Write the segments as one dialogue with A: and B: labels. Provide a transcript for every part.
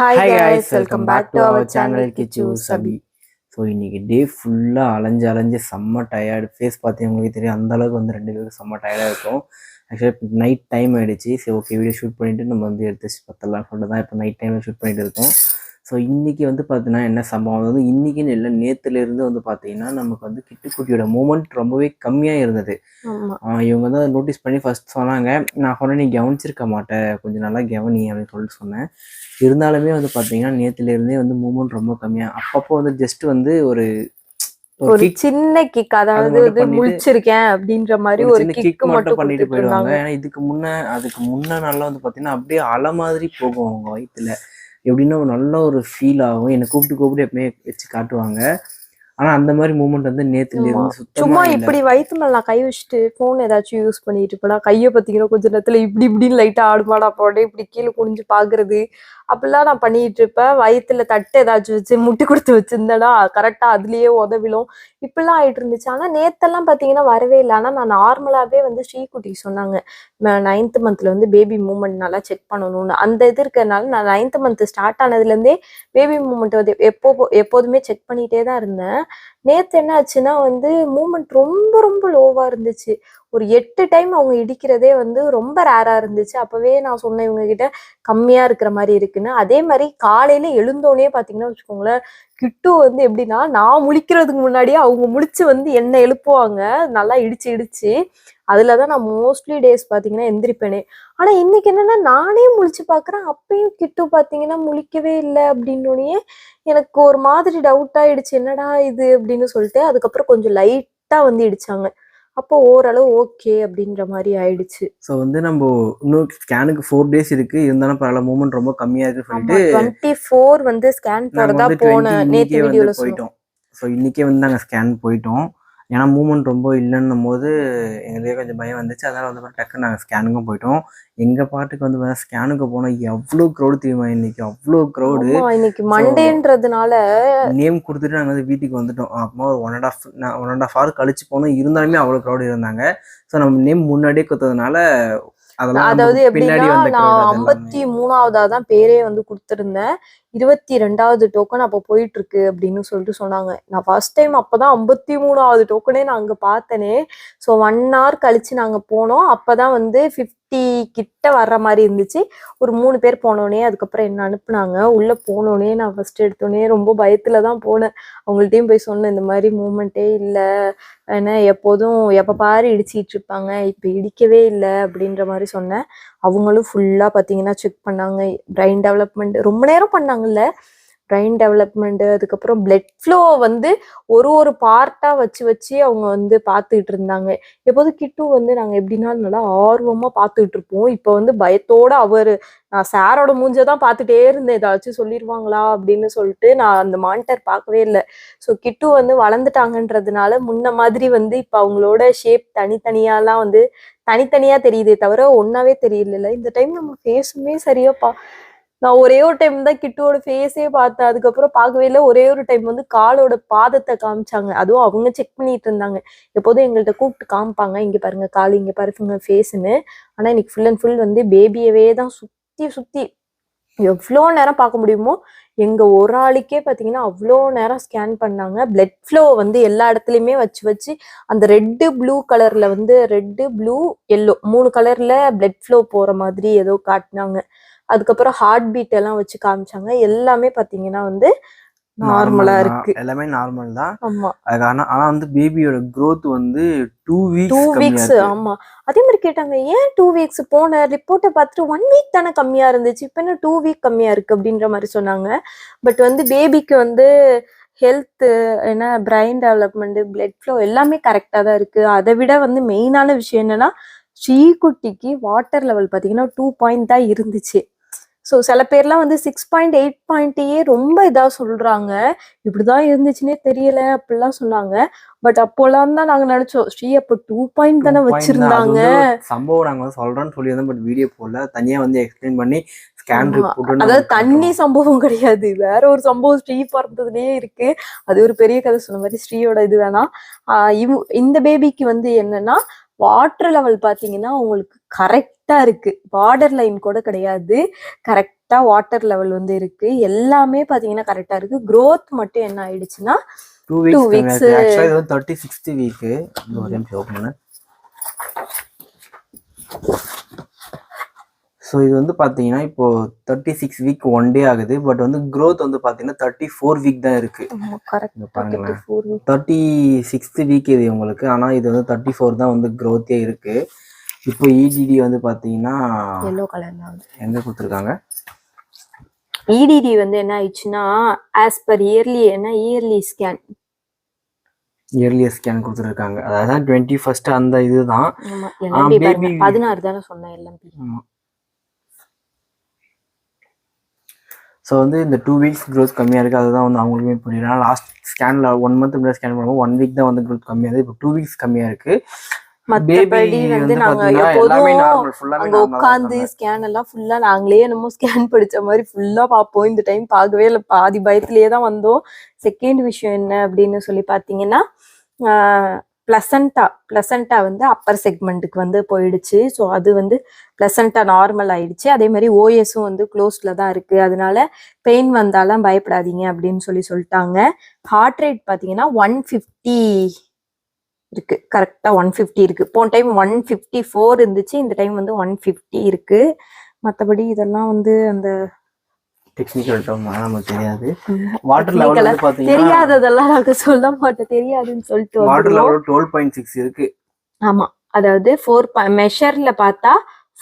A: Hi guys welcome back to our channel Kichu Sabi
B: so இன்னைக்கு டே ஃபுல்லாக அலைஞ்சு அலைஞ்சு செம்ம டயர்டு ஃபேஸ் பார்த்தீங்க உங்களுக்கு தெரியும் அந்த அளவுக்கு வந்து ரெண்டு பேரும் செம்ம டயர்டாக இருக்கும். ஆக்சுவலாக நைட் டைம் ஆயிடுச்சு. சரி ஓகே வீடியோ ஷூட் பண்ணிட்டு நம்ம வந்து எடுத்து பத்தலாம் சொல்லிட்டு தான் இப்போ நைட் டைமில் ஷூட் பண்ணிட்டு இருக்கோம். ஸோ இன்னைக்கு வந்து பார்த்தீங்கன்னா என்ன சம்பவம்? வந்து இன்னைக்குன்னு இல்லை நேற்றுலேருந்து வந்து பார்த்தீங்கன்னா நமக்கு வந்து கிட்டுக்குட்டியோட மூமெண்ட் ரொம்பவே கம்மியாக இருந்தது. இவங்க வந்து அதை நோட்டீஸ் பண்ணி ஃபர்ஸ்ட் சொன்னாங்க நான் சொன்னேன் நீ கவனிச்சிருக்க மாட்டேன் கொஞ்சம் நல்லா கவனி அப்படின்னு சொல்லிட்டு சொன்னேன். இருந்தாலுமே வந்து பார்த்தீங்கன்னா நேற்றுலேருந்தே வந்து மூமெண்ட் ரொம்ப கம்மியாக அப்பப்போ வந்து ஜஸ்ட் வந்து ஒரு ஒரு
A: சின்ன கிக் அதாவது முழிச்சிருக்கேன் அப்படின்ற மாதிரி
B: ஒரு
A: கிக்
B: மட்டும் பண்ணிட்டு போயிடுவாங்க. ஏன்னா இதுக்கு முன்ன அதுக்கு முன்ன நாள்ல வந்து பார்த்தீங்கன்னா அப்படியே அலை மாதிரி போகும் அவங்க வயிற்றுல எப்படின்னா ஒரு நல்ல ஒரு ஃபீல் ஆகும். என்னை கூப்பிட்டு கூப்பிட்டு எப்பவுமே வச்சு காட்டுவாங்க. ஆனா அந்த மாதிரி மூமெண்ட் வந்து நேத்துல. இருந்து
A: சும்மா இப்படி வயித்து மேல நான் கை வச்சுட்டு போன் ஏதாச்சும் யூஸ் பண்ணிட்டு இருப்பேனா கைய பாத்தீங்கன்னா கொஞ்ச நேரத்துல இப்படி இப்படின்னு லைட்டா ஆடுமாடா போடே இப்படி கீழே குனிஞ்சு பாக்குறது. அப்படிலாம் நான் பண்ணிட்டு இருப்பேன். வயிற்றுல தட்டு ஏதாச்சும் வச்சு முட்டி கொடுத்து வச்சிருந்தேன்னா கரெக்டா அதுலயே உதவிலும் இப்படிலாம் ஆயிட்டு இருந்துச்சு. ஆனா நேத்தெல்லாம் பாத்தீங்கன்னா வரவே இல்லை. ஆனா நான் நார்மலாவே வந்து ஸ்ரீகுட்டி சொன்னாங்க. நைன்த் மந்த்ல வந்து பேபி மூமெண்ட் நல்லா செக் பண்ணணும்னு. அந்த இது இருக்கிறதுனால நான் நைன்த் மந்த் ஸ்டார்ட் ஆனதுல இருந்தே பேபி மூமெண்ட் வந்து எப்போ எப்போதுமே செக் பண்ணிட்டே தான் இருந்தேன். நேத்து என்ன ஆச்சுன்னா வந்து மூமெண்ட் ரொம்ப ரொம்ப லோவா இருந்துச்சு. ஒரு எட்டு டைம் அவங்க இடிக்கிறதே வந்து ரொம்ப ரேரா இருந்துச்சு. அப்பவே நான் சொன்னேன் இவங்க கிட்ட கம்மியா இருக்கிற மாதிரி இருக்குன்னு. அதே மாதிரி காலையில எழுந்தோடனே பாத்தீங்கன்னா வச்சுக்கோங்களேன் கிட்டு வந்து எப்படின்னா நான் முழிக்கிறதுக்கு முன்னாடியே அவங்க முழிச்சு வந்து என்ன எழுப்புவாங்க. நல்லா இடிச்சு இடிச்சு. அதுலதான் நான் மோஸ்ட்லி டேஸ் பாத்தீங்கன்னா எந்திரிப்பேனே. ஆனா இன்னைக்கு என்னன்னா நானே முழிச்சு பாக்குறேன். அப்பயும் கிட்டு பாத்தீங்கன்னா முழிக்கவே இல்லை அப்படின்னோடனே எனக்கு ஒரு மாதிரி டவுட் ஆயிடுச்சு. என்னடா இது அப்படின்னு சொல்லிட்டு அதுக்கப்புறம் கொஞ்சம் லைட்டா வந்து இடிச்சாங்க. அப்போ ஓரளவு ஓகே அப்படின்ற மாதிரி ஆயிடுச்சு.
B: ஸோ வந்து நம்ம இன்னும் ஸ்கேனுக்கு ஃபோர் டேஸ் இருக்கு. இருந்தாலும் பரவாயில்ல மூமெண்ட் ரொம்ப கம்மியா இருக்கு சொல்லிட்டு
A: டுவெண்ட்டி ஃபோர் வந்து ஸ்கேன் போறதா
B: வந்து
A: போனேன்
B: 20
A: நேத்து
B: இன்னைக்கே வந்து
A: வீடியோல
B: போயிட்டோம். ஸோ இன்னைக்கே வந்து நாங்கள் ஸ்கேன் போயிட்டோம். ஏன்னா மூமெண்ட் ரொம்ப இல்லைன்னும் போது எங்களுக்கே கொஞ்சம் பயம் வந்துச்சு. அதனால வந்து பாத்தா டக்குன்னு நாங்கள் ஸ்கேனுக்கும் போயிட்டோம். எங்க பாட்டுக்கு வந்து பார்த்தா ஸ்கேனுக்கு போனோம் எவ்வளோ க்ரௌடு தெரியுமா இன்னைக்கு? அவ்வளோ க்ரௌடு
A: இன்னைக்கு மண்டேன்றதுனால
B: நேம் கொடுத்துட்டு நாங்கள் வந்து வீட்டுக்கு வந்துட்டோம். அப்புறமா ஒரு one and half one and half hour கழிச்சு போனோம் இருந்தாலுமே அவ்வளோ க்ரௌடு இருந்தாங்க. ஸோ நம்ம நேம் முன்னாடியே கொடுத்ததுனால
A: அதாவது எப்படின்னா
B: வந்த
A: நான் ஐம்பத்தி. மூணாவதா தான் பேரே வந்து கொடுத்துருந்தேன். இருபத்தி ரெண்டாவது டோக்கன் அப்போ போயிட்டு இருக்கு அப்படின்னு சொல்லிட்டு சொன்னாங்க. நான் ஃபர்ஸ்ட் டைம் அப்போதான் ஐம்பத்தி மூணாவது டோக்கனே நான் அங்கே பார்த்தனே. ஸோ ஒன் ஹவர் கழிச்சு நாங்கள் போனோம். அப்போதான் வந்து ஃபிஃப்டி கிட்ட வர்ற மாதிரி இருந்துச்சு. ஒரு மூணு பேர் போனோடனே அதுக்கப்புறம் என்ன அனுப்புனாங்க? உள்ளே போனோடனே நான் ஃபர்ஸ்ட் எடுத்தோடனே ரொம்ப பயத்துல தான் போனேன். அவங்கள்ட்டையும் போய் சொன்னேன் இந்த மாதிரி மூமெண்ட்டே இல்லை. ஏன்னா எப்போதும் எப்போ பாரு இடிச்சிட்டு இருப்பாங்க. இப்போ இடிக்கவே இல்லை. அப்படின்ற மாதிரி சொன்னேன். அவங்களும் ஃபுல்லாக பார்த்தீங்கன்னா செக் பண்ணாங்க. பிரைன் டெவலப்மெண்ட் ரொம்ப நேரம் பண்ணாங்கல்ல? பிரெயின் டெவலப்மெண்ட் அதுக்கப்புறம் பிளட் ஃப்ளோ வந்து ஒரு ஒரு பார்ட்டாக வச்சு வச்சு அவங்க வந்து பார்த்துக்கிட்டு இருந்தாங்க. எப்போதும் கிட்டு வந்து நாங்கள் எப்படினாலும் நல்லா ஆர்வமாக பார்த்துக்கிட்டு இருப்போம். இப்போ வந்து பயத்தோட அவர் நான் சாரோட மூஞ்சை தான் பார்த்துட்டே இருந்தேன். ஏதாச்சும் சொல்லிடுவாங்களா அப்படின்னு சொல்லிட்டு நான் அந்த மானிட்டர் பார்க்கவே இல்லை. ஸோ கிட்டு வந்து வளர்ந்துட்டாங்கன்றதுனால முன்ன மாதிரி வந்து இப்போ அவங்களோட ஷேப் தனித்தனியாலாம் வந்து தனித்தனியாக தெரியுதே தவிர ஒன்றாவே தெரியல இந்த டைம் நம்ம ஃபேஸுமே சரியாக பா நான் ஒரே ஒரு டைம் தான் கிட்டோட ஃபேஸே பார்த்தேன். அதுக்கப்புறம் பார்க்கவே இல்லை. ஒரே ஒரு டைம் வந்து காலோட பாதத்தை காமிச்சாங்க. அதுவும் அவங்க செக் பண்ணிட்டு இருந்தாங்க. எப்போதும் எங்கள்கிட்ட கூப்பிட்டு காமிப்பாங்க. இங்க பாருங்க கால் இங்க பாருங்க ஃபேஸ்ன்னு ஆனா இன்னைக்கு ஃபுல் அண்ட் ஃபுல் வந்து பேபியவே தான் சுத்தி சுத்தி எவ்வளோ நேரம் பார்க்க முடியுமோ எங்கள் ஒரு ஆளுக்கே பார்த்தீங்கன்னா அவ்வளோ நேரம் ஸ்கேன் பண்ணாங்க. பிளட் ஃப்ளோ வந்து எல்லா இடத்துலையுமே வச்சு வச்சு அந்த ரெட்டு ப்ளூ கலரில் வந்து ரெட்டு ப்ளூ எல்லோ மூணு கலரில் பிளட் ஃப்ளோ போகிற மாதிரி ஏதோ காட்டினாங்க. அதுக்கப்புறம் ஹார்ட் பீட் எல்லாம் வச்சு காமிச்சாங்க. எல்லாமே பார்த்தீங்கன்னா வந்து நார்மலா. இருக்கு.
B: எல்லாமே நார்மல் தான். ஆனா ஆனா வந்து பேபியோட growth வந்து டூ வீக்ஸ்
A: டூ
B: கம்மியா
A: வீக்ஸ்
B: இருக்கு.
A: ஆமா. அதே மாதிரி கேட்டாங்க ஏன் டூ வீக்ஸ் போன ரிப்போர்ட்டை பார்த்துட்டு ஒன் வீக் தானே கம்மியா இருந்துச்சு? இப்போ என்ன டூ வீக் கம்மியா இருக்கு? அப்படின்ற மாதிரி சொன்னாங்க. பட் வந்து பேபிக்கு வந்து ஹெல்த் என்ன பிரைன் டெவலப்மெண்ட் பிளட் ஃப்ளோ எல்லாமே கரெக்டாக தான் இருக்கு. அதை விட வந்து மெயினான விஷயம் என்னன்னா ஸ்ரீகுட்டிக்கு வாட்டர் லெவல் பார்த்தீங்கன்னா டூ பாயிண்ட் தான் இருந்துச்சு. ஸோ சில பேர்லாம் வந்து சிக்ஸ் பாயிண்ட் எயிட் பாயிண்ட்டையே ரொம்ப இதாக சொல்றாங்க. இப்படிதான் இருந்துச்சுன்னே தெரியல அப்படிலாம் சொன்னாங்க. பட் அப்போலாம் தான் நாங்க நினைச்சோம் ஸ்ரீ அப்போ டூ பாயிண்ட் தானே வச்சிருந்தாங்க.
B: சம்பவம் நாங்க வந்து சொல்றோம்னு சொல்லியிருந்தோம் பட் வீடியோ போடல. தனியா வந்து எக்ஸ்பிளைன் பண்ணி ஸ்கேன்.
A: அதாவது தண்ணி சம்பவம் கிடையாது. வேற ஒரு சம்பவம் ஸ்ரீ பிறந்ததுலயே இருக்கு. அது ஒரு பெரிய கதை சொன்ன மாதிரி ஸ்ரீயோட இது இவ் இந்த பேபிக்கு வந்து என்னன்னா வாட்டர் லெவல் பாத்தீங்கன்னா உங்களுக்கு கரெக்டா இருக்கு. பார்டர் லைன் கூட கிடையாது. கரெக்ட் வாட்டர் லெவல் வந்து இருக்கு. எல்லாமே பாத்தீங்கன்னா கரெக்டா இருக்கு. growth மட்டும் என்ன ஆயிடுச்சுன்னா
B: two weeks thirty sixth week so இது வந்து பார்த்தீங்கன்னா இப்போ thirty six week one day ஆகுது. பட் வந்து growth வந்து பார்த்தீங்கன்னா தேர்ட்டி ஃபோர் வீக் தான் இருக்கு. பாருங்களேன். தேர்ட்டி சிக்ஸ்த் வீக் இது உங்களுக்கு. ஆனால் இது வந்து தேர்ட்டி ஃபோர் தான் வந்து growth-ஏ இருக்கு. இப்போ இஜிடி வந்து பார்த்தீங்கன்னா
A: எல்லோ கலர்ல வந்து.
B: எங்கே கொடுத்துருக்காங்க?
A: இடிடி வந்து என்ன ஆயிடுச்சுன்னா ஆஸ் பர் இயர்லி என்ன இயர்லி ஸ்கேன்
B: இயர்லியர் ஸ்கேன் கொடுத்துருக்காங்க. அதாவது டுவெண்ட்டி ஃபர்ஸ்ட் அந்த இதுதான்.
A: பதினாறு தானே சொன்னேன் எல்எம்பி
B: ஸோ வந்து இந்த டூ வீக்ஸ் growth கம்மியாக இருக்குது அதுதான் வந்து அவங்களுக்குமே ஏன்னா லாஸ்ட் ஸ்கேனில் ஒன் மந்த் முன்னாடி ஸ்கேன் பண்ணும்போது ஒன் வீக் தான் வந்து growth கம்மியாக இருக்குது இப்போ டூ வீக்ஸ் கம்மியாக இருக்குது
A: மத்தபடி வந்து நாங்க எப்போதும் அங்க உட்காந்து ஸ்கேன் எல்லாம் ஃபுல்லா நாங்களே என்னமோ ஸ்கேன் படிச்ச மாதிரி ஃபுல்லா பார்ப்போம். இந்த டைம் பார்க்கவே இல்லை. பாதி பயத்திலேயே தான் வந்தோம். செகண்ட் விஷயம் என்ன அப்படின்னு சொல்லி பார்த்தீங்கன்னா பிளசண்டா பிளசண்டா வந்து அப்பர் செக்மெண்ட்டுக்கு வந்து போயிடுச்சு. ஸோ அது வந்து பிளசண்டா நார்மல் ஆயிடுச்சு. அதே மாதிரி ஓஎஸும் வந்து க்ளோஸ்ல தான் இருக்கு. அதனால பெயின் வந்தாலும் பயப்படாதீங்க அப்படின்னு சொல்லி சொல்லிட்டாங்க. ஹார்ட் ரேட் பார்த்தீங்கன்னா ஒன் ஃபிஃப்டி இருக்கு. கரெக்டா ஒன் ஃபிஃப்டி இருக்கு. போன டைம் ஒன் ஃபிஃப்டி ஃபோர் இருந்துச்சு. இந்த டைம் வந்து ஒன் ஃபிஃப்டி இருக்கு. மற்றபடி இதெல்லாம் வந்து அந்த
B: டெக்னிக்கல் டேர்ம் நமக்கு தெரியாது. வாட்டர் லெவல் வந்து
A: தெரியாததெல்லாம் நாங்க சொல்ல மாட்டோம். தெரியாதுன்னு சொல்லிட்டு
B: water. Level twelve point six இருக்கு.
A: ஆமா. அதாவது ஃபோர் மெஷர்ல பார்த்தா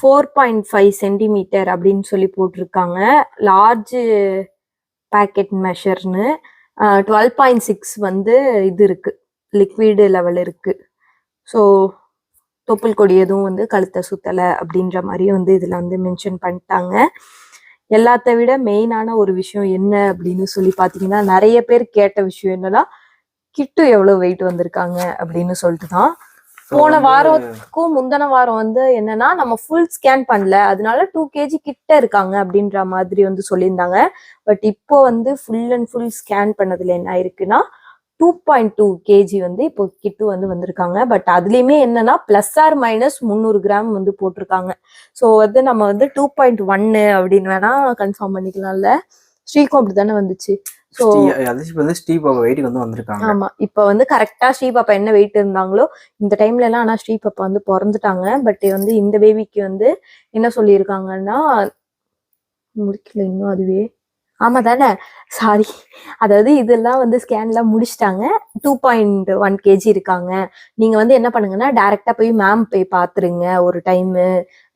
A: ஃபோர் பாயிண்ட் ஃபைவ் சென்டிமீட்டர் அப்படின்னு சொல்லி போட்டிருக்காங்க. லார்ஜ் பேக்கெட் மெஷர்னு டுவெல் பாயிண்ட் சிக்ஸ் வந்து இது இருக்கு. லிக்விடு லெவல் இருக்கு. ஸோ தொப்புள் கொடி எதுவும் வந்து கழுத்தை சுத்தலை அப்படின்ற மாதிரி வந்து இதில் வந்து மென்ஷன் பண்ணிட்டாங்க. எல்லாத்த விட மெயினான ஒரு விஷயம் என்ன அப்படின்னு சொல்லி பார்த்தீங்கன்னா நிறைய பேர் கேட்ட விஷயம் என்னன்னா கிட்டு எவ்வளோ வெயிட் வந்திருக்காங்க அப்படின்னு சொல்லிட்டு தான் போன வாரத்துக்கும் முந்தின வாரம் வந்து என்னன்னா நம்ம ஃபுல் ஸ்கேன் பண்ணல. அதனால டூ கேஜி கிட்ட இருக்காங்க அப்படின்ற மாதிரி வந்து சொல்லியிருந்தாங்க. பட் இப்போ வந்து ஃபுல் அண்ட் ஃபுல் ஸ்கேன் பண்ணதுல என்ன ஆயிருக்குன்னா டூ பாயிண்ட் டூ கேஜி வந்து இப்போ கிட்டு வந்து வந்திருக்காங்க. பட் அதுலயுமே என்னன்னா பிளஸ் ஆர் மைனஸ் முந்நூறு கிராம் வந்து போட்டிருக்காங்க. ஸோ வந்து நம்ம வந்து டூ பாயிண்ட் ஒன்னு அப்படின்னு வேணா கன்ஃபார்ம் பண்ணிக்கலாம்ல. ஸ்ரீகும் அப்படிதானே வந்துச்சு. ஸோ
B: வந்து ஸ்டீப் வெயிட்டுக்கு வந்து வந்திருக்காங்க.
A: ஆமா. இப்ப வந்து கரெக்டா ஸ்ரீபாப்பா என்ன வெயிட் இருந்தாங்களோ இந்த டைம்ல எல்லாம் ஆனா ஸ்ரீபாப்பா வந்து பிறந்துட்டாங்க. பட் வந்து இந்த பேபிக்கு வந்து என்ன சொல்லியிருக்காங்கன்னா முடிக்கல இன்னும் அதுவே ஆமா தானே சாரி அதாவது இதெல்லாம் வந்து ஸ்கேன்லாம் முடிச்சிட்டாங்க. டூ பாயிண்ட் ஒன் கேஜி இருக்காங்க. நீங்க வந்து என்ன பண்ணுங்கன்னா டைரக்டா போய் மேம் போய் பாத்துருங்க. ஒரு டைமு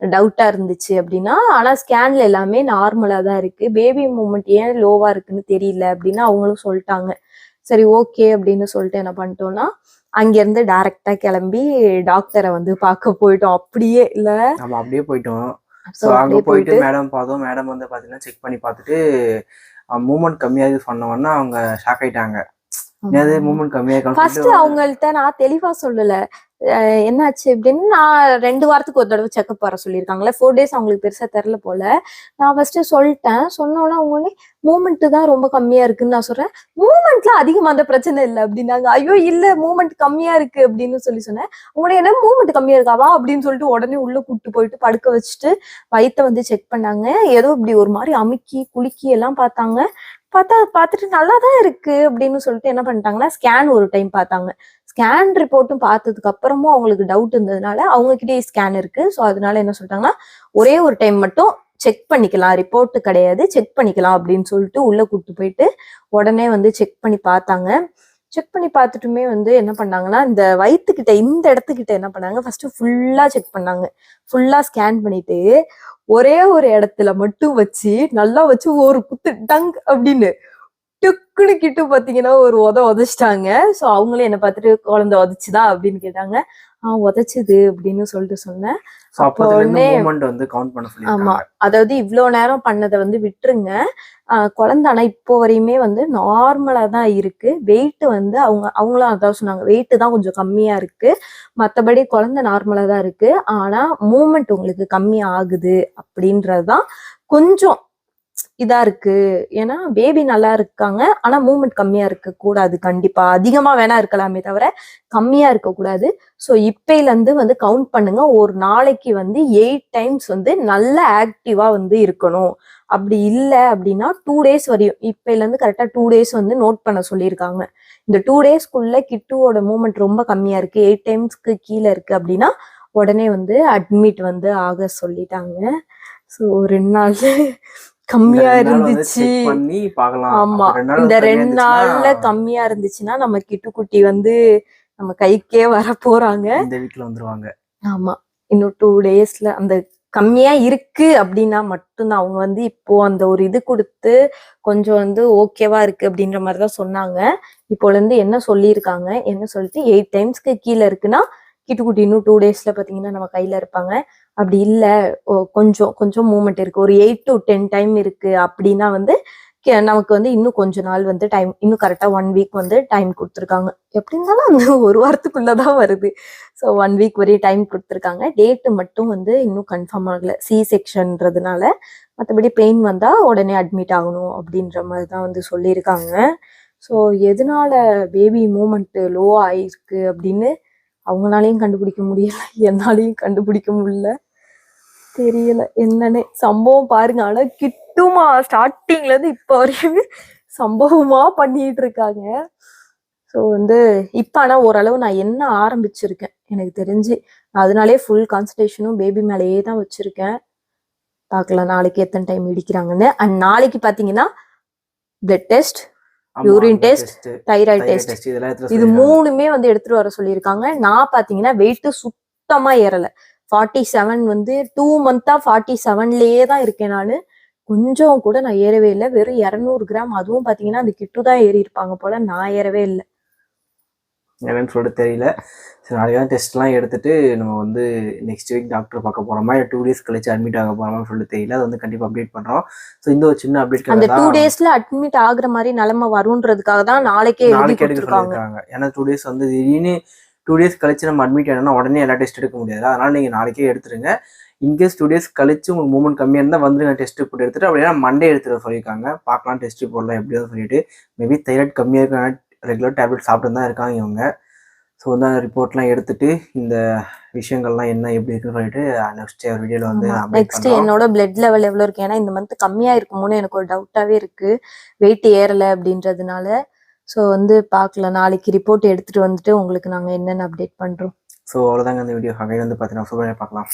A: டவுட்டா இருந்துச்சு அப்படின்னா ஆனா ஸ்கேன்ல எல்லாமே நார்மலா தான் இருக்கு. பேபி மூமெண்ட் ஏன் லோவா இருக்குன்னு தெரியல அப்படின்னு அவங்களும் சொல்லிட்டாங்க. சரி ஓகே அப்படின்னு சொல்லிட்டு என்ன பண்ணிட்டோம்னா அங்கேருந்து டைரக்டா கிளம்பி டாக்டரை வந்து பார்க்க போயிட்டோம். அப்படியே இல்ல.
B: நம்ம அப்படியே போயிட்டோம். ஸோ அங்கே போயிட்டு மேடம் பார்த்தோம். மேடம் வந்து பார்த்தீங்கன்னா செக் பண்ணி பார்த்துட்டு மூமெண்ட் கம்மியாகுது சொன்னவொன்னே அவங்க ஷாக் ஆயிட்டாங்க. மூமெண்ட் கம்மியாக
A: ஃபர்ஸ்ட் அவங்கள்ட்ட நான் தெளிவா சொல்லல. என்னாச்சு அப்படின்னு நான் ரெண்டு வாரத்துக்கு ஒரு தடவை செக்அப் வர சொல்லியிருக்காங்களே. ஃபோர் டேஸ் அவங்களுக்கு பெருசாக தெரில போல. நான் ஃபஸ்ட்டு சொல்லிட்டேன். சொன்னோன்னே அவங்களே மூமெண்ட்டு தான் ரொம்ப கம்மியாக இருக்குன்னு நான் சொல்கிறேன் மூமெண்ட்லாம் அதிகமாக அந்த பிரச்சனை இல்லை அப்படின்னாங்க. ஐயோ இல்லை மூமெண்ட் கம்மியாக இருக்குது அப்படின்னு சொல்லி சொன்னேன். உங்களுடைய என்ன மூமெண்ட் கம்மியாக இருக்காவா அப்படின்னு சொல்லிட்டு உடனே உள்ளே கூப்பிட்டு போயிட்டு படுக்க வச்சுட்டு வயிற்ற வந்து செக் பண்ணாங்க. ஏதோ இப்படி ஒரு மாதிரி அமுக்கி குலுக்கி எல்லாம் பார்த்தாங்க. பார்த்தா பார்த்துட்டு நல்லா தான் இருக்கு அப்படின்னு சொல்லிட்டு என்ன பண்ணிட்டாங்கன்னா ஸ்கேன் ஒரு டைம் பார்த்தாங்க. ஸ்கேன் ரிப்போர்ட்டும் பார்த்ததுக்கு அப்புறமும் அவங்களுக்கு டவுட் இருந்ததுனால அவங்க கிட்டே ஸ்கேன் இருக்கு. ஸோ அதனால என்ன சொல்லிட்டாங்கன்னா ஒரே ஒரு டைம் மட்டும் செக் பண்ணிக்கலாம். ரிப்போர்ட் கிடையாது செக் பண்ணிக்கலாம் அப்படின்னு சொல்லிட்டு உள்ள கூட்டு போயிட்டு உடனே வந்து செக் பண்ணி பார்த்தாங்க. செக் பண்ணி பார்த்துட்டுமே வந்து என்ன பண்ணாங்கன்னா இந்த வயிற்றுக்கிட்ட இந்த இடத்துக்கிட்ட என்ன பண்ணாங்க ஃபர்ஸ்ட் ஃபுல்லா செக் பண்ணாங்க. ஃபுல்லா ஸ்கேன் பண்ணிட்டு ஒரே ஒரு இடத்துல மட்டும் வச்சு நல்லா வச்சு ஒரு குத்து டங் அப்படின்னு டுக்குன்னு கிட்டு பாத்தீங்கன்னா ஒரு உத உதைச்சிட்டாங்க. சோ அவங்களே என்ன பார்த்துட்டு குழந்தை உதைச்சுதா அப்படின்னு கேட்டாங்க. உதைச்சுது அப்படின்னு சொல்லிட்டு சொன்னேன். உடனே- ஆமா. அதாவது இவ்வளோ நேரம் பண்ணதை வந்து விட்டுருங்க. குழந்தை ஆனா இப்போ வரையுமே வந்து நார்மலா தான் இருக்கு. வெயிட் வந்து அவங்க அவங்களும் அதான் சொன்னாங்க. வெயிட் தான் கொஞ்சம் கம்மியா இருக்கு. மற்றபடி குழந்தை நார்மலா தான் இருக்கு. ஆனா மூமெண்ட் உங்களுக்கு கம்மி ஆகுது அப்படின்றதுதான் கொஞ்சம் இதா இருக்கு. ஏன்னா பேபி நல்லா இருக்காங்க. ஆனா மூமெண்ட் கம்மியா இருக்க கூடாது. கண்டிப்பா. அதிகமா வேணா இருக்கலாமே தவிர கம்மியா இருக்க கூடாது. ஸோ இப்பையில இருந்து வந்து கவுண்ட் பண்ணுங்க. ஒரு நாளைக்கு வந்து எயிட் டைம்ஸ் வந்து நல்ல ஆக்டிவா வந்து இருக்கணும். அப்படி இல்லை அப்படின்னா டூ டேஸ் வரையும். இப்பையில இருந்து கரெக்டா டூ டேஸ் வந்து நோட் பண்ண சொல்லியிருக்காங்க. இந்த டூ டேஸ்க்குள்ள கிட்டுவோட மூமெண்ட் ரொம்ப கம்மியா இருக்கு. எயிட் டைம்ஸ்க்கு கீழே இருக்கு அப்படின்னா உடனே வந்து அட்மிட் வந்து ஆக சொல்லிட்டாங்க. ஸோ ரெண்டு நாள் கம்மியா இருந்துச்சு.
B: check பண்ணி பார்க்கலாம்.
A: ஆமா. இந்த ரெண்டு நாள்ல கம்மியா இருந்துச்சுன்னா நம்ம கிட்டுக்குட்டி வந்து நம்ம கைக்கே வர போறாங்க.
B: இந்த வீக்ல வந்துருவாங்க.
A: ஆமா. இன்னும் டூ டேஸ்ல அந்த கம்மியா இருக்கு அப்படின்னா மட்டும்தான். அவங்க வந்து இப்போ அந்த ஒரு இது கொடுத்து கொஞ்சம் வந்து ஓகேவா இருக்கு அப்படின்ற மாதிரி தான் சொன்னாங்க. இப்போல இருந்து என்ன சொல்லியிருக்காங்க? என்ன சொல்லிட்டு எயிட் டைம்ஸ்க்கு கீழே இருக்குன்னா கிட்டுக்குட்டி இன்னும் டூ டேஸ்ல பாத்தீங்கன்னா நம்ம கையில இருப்பாங்க. அப்படி இல்லை. ஓ, கொஞ்சம் கொஞ்சம் மூமெண்ட் இருக்கு. ஒரு எயிட் டு டென் டைம் இருக்கு அப்படின்னா வந்து கே- நமக்கு வந்து இன்னும் கொஞ்ச நாள் வந்து டைம் இன்னும் கரெக்டாக ஒன் வீக் வந்து டைம் கொடுத்துருக்காங்க. எப்படி இருந்தாலும் அந்த ஒரு வாரத்துக்குள்ளதான் வருது. ஸோ ஒன் வீக் வரையும் டைம் கொடுத்துருக்காங்க. டேட்டு மட்டும் வந்து இன்னும் கன்ஃபார்ம் ஆகலை. சி செக்ஷன்றதுனால மற்றபடி பெயின் வந்தால் உடனே அட்மிட் ஆகணும் அப்படின்ற மாதிரி தான் வந்து சொல்லியிருக்காங்க. ஸோ எதனால பேபி மூமெண்ட்டு லோ ஆயிருக்கு அப்படின்னு அவங்களாலையும் கண்டுபிடிக்க முடியல என்னாலையும் கண்டுபிடிக்க முடியல. தெரியல என்னன்னே. சம்பவம் பாருங்க ஆனா கிட்டுமா? ஸ்டார்டிங்ல இருந்து இப்போ வரையும் சம்பவமா பண்ணிட்டு இருக்காங்க. ஸோ வந்து இப்போ ஆனால் ஓரளவு நான் என்ன ஆரம்பிச்சிருக்கேன் எனக்கு தெரிஞ்சு. அதனாலே ஃபுல் கான்சன்ட்ரேஷனும் பேபி மேலேயே தான் வச்சிருக்கேன். பார்க்கலாம் நாளைக்கு எத்தனை டைம் இடிக்கிறாங்கன்னு. அண்ட் நாளைக்கு பார்த்தீங்கன்னா blood test test,
B: test,
A: thyroid test இது. மூணுமே வந்து எடுத்துட்டு வர சொல்லியிருக்காங்க. நான் பாத்தீங்கன்னா வெயிட் சுத்தமா ஏறல. ஃபார்ட்டி செவன் வந்து டூ மந்தா ஃபார்ட்டி செவன்லயே தான் இருக்கேன் நான். கொஞ்சம் கூட நான் ஏறவே இல்லை. வெறும் இரநூறு கிராம் அதுவும் பாத்தீங்கன்னா அந்த கிட்டு தான் ஏறி இருப்பாங்க போல. நான் ஏறவே இல்லை.
B: என்னன்னு சொல்லிட்டு தெரியல. சரி நாளைக்கு தான் டெஸ்ட்லாம் எடுத்துட்டு நம்ம வந்து நெக்ஸ்ட் வீக் டாக்டர் பார்க்க போறோமா? இல்லை டூ டேஸ் கழிச்சு அட்மிட் ஆக போறோமான்னு சொல்லிட்டு தெரியல. அது வந்து கண்டிப்பாக அப்டேட் பண்றோம். ஸோ இந்த ஒரு சின்ன அப்டேட்
A: அந்த டூ டேஸ்ல அட்மிட் ஆகுற மாதிரி நிலைமை வரும்ன்றதுக்காக தான் நாளைக்கே
B: நாளைக்கு எடுக்க சொல்லியிருக்காங்க. ஏன்னா டூ டேஸ் வந்து திடீர்னு டூ டேஸ் கழிச்சு நம்ம அட்மிட் ஆனோம்னா உடனே எல்லா டெஸ்ட் எடுக்க முடியாது அதனால நீங்க நாளைக்கே எடுத்துருங்க. இன்கேஸ் டூ டேஸ் கழிச்சு உங்களுக்கு மூமெண்ட் கம்மியாக இருந்தால் வந்துருங்க டெஸ்ட் ரிப்போர்ட் எடுத்துட்டு அப்படின்னா மண்டே எடுத்துட்டு சொல்லியிருக்காங்க. பார்க்கலாம் டெஸ்ட் ரிப்போர்ட்லாம் எப்படியோ சொல்லிட்டு. மேபி தைராய்டு கம்மியாக இருக்க ரெகுலர் டேப்லெட் சாப்பிட்டு தான் இருக்காங்க இவங்க. ஸோ வந்து அந்த ரிப்போர்ட்லாம் எடுத்துட்டு இந்த விஷயங்கள்லாம் என்ன எப்படி இருக்குன்னு சொல்லிட்டு நெக்ஸ்ட் வீடியோவில் வந்து
A: நெக்ஸ்ட்
B: பண்ணுறோம்.
A: என்னோட பிளட் லெவல் எவ்வளவு இருக்கு? ஏன்னா இந்த மந்த் கம்மியா இருக்குமோன்னு எனக்கு ஒரு டவுட்டாவே இருக்கு. வெயிட் ஏறல அப்படின்றதுனால. ஸோ வந்து பார்க்கலாம். நாளைக்கு ரிப்போர்ட் எடுத்துட்டு வந்துட்டு உங்களுக்கு நாங்க என்னென்ன அப்டேட் பண்றோம்.
B: ஸோ அவ்வளோதாங்க இந்த வீடியோ அகைன் வந்து பார்த்தீங்கன்னா சூப்பராக பார்க்கலாம்.